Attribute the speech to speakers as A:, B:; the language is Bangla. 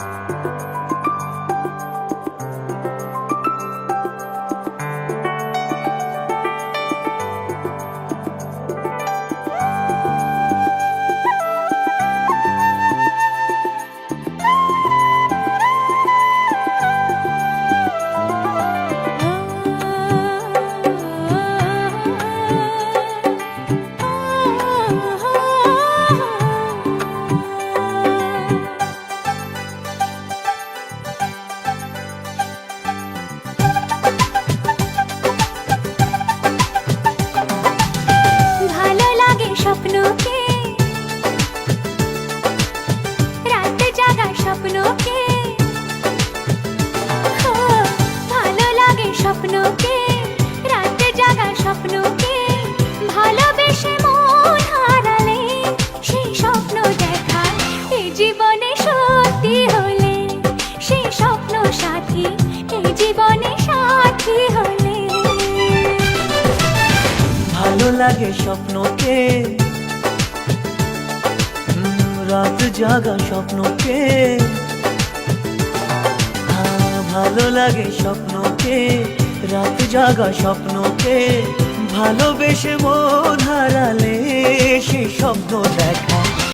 A: ভালো ভালো লাগে স্বপ্নকে, রাত জাগা স্বপ্নকে। ভালোবেসে সেই স্বপ্ন দেখা জীবনে সত্যি হলে সেই স্বপ্ন সাথী এই জীবনে সাথী হলে।
B: ভালো লাগে স্বপ্নকে রাত জাগা স্বপ্নকে। ভালো লাগে স্বপ্নকে রাত জাগা স্বপ্নকে ভালোবেসে মন হারালে সেই স্বপ্ন দেখা।